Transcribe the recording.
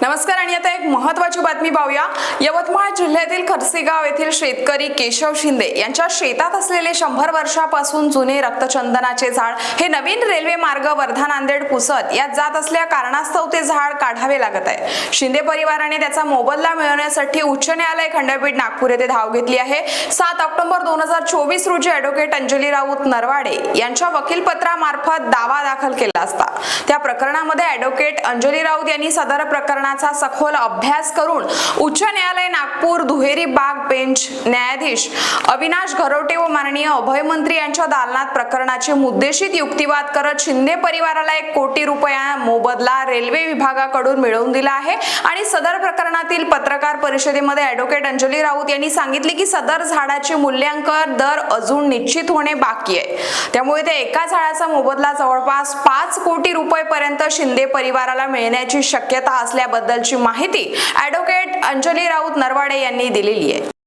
नमस्कार आणि आता एक महत्वाची बातमी पाहूया. यवतमाळ जिल्ह्यातील खरसेगाव येथील शेतकरी केशव शिंदे यांच्या शेतात असलेले शंभर वर्षापासून जुने रक्तचंदनाचे झाड हे नवीन रेल्वे मार्ग वर्धा नांदेड पुसत यात जात असल्या कारणास्तव ते झाड काढावे लागत आहे. शिंदे परिवाराने त्याचा मोबदला मिळवण्यासाठी उच्च न्यायालय खंडपीठ नागपूर येथे धाव घेतली आहे. सात ऑक्टोबर दोन हजार चोवीस रोजी अॅडव्होकेट अंजली राऊत नरवाडे यांच्या वकीलपत्रामार्फत दावा दाखल केला असता. त्या प्रकरणामध्ये अॅडव्होकेट अंजली राऊत यांनी सदर प्रकरण प्रकरणाचा सखोल अभ्यास करून उच्च न्यायालय नागपूर दुहेरी बाग बेंच न्यायाधीश अविनाश घरोटे व माननीय अभयमंत्री यांच्या दालनात प्रकरणाचे मुद्देशीत युक्तिवाद करत शिंदे परिवाराला एक कोटी रुपया मोबदला रेल्वे विभागाकडून मिळवून दिला आहे. आणि सदर प्रकरणातील पत्रकार परिषदेमध्ये ॲडव्होकेट अंजली राऊत यांनी सांगितले की सदर झाडाचे मूल्यांकन दर अजून निश्चित होणे बाकी आहे. त्यामुळे त्या एका झाडाचा मोबदला जवळपास पाच कोटी रुपये पर्यंत शिंदे परिवाराला मिळण्याची शक्यता असल्याबद्दल याबद्दलची माहिती ॲडव्होकेट अंजली राऊत नरवाडे यांनी दिलेली आहे.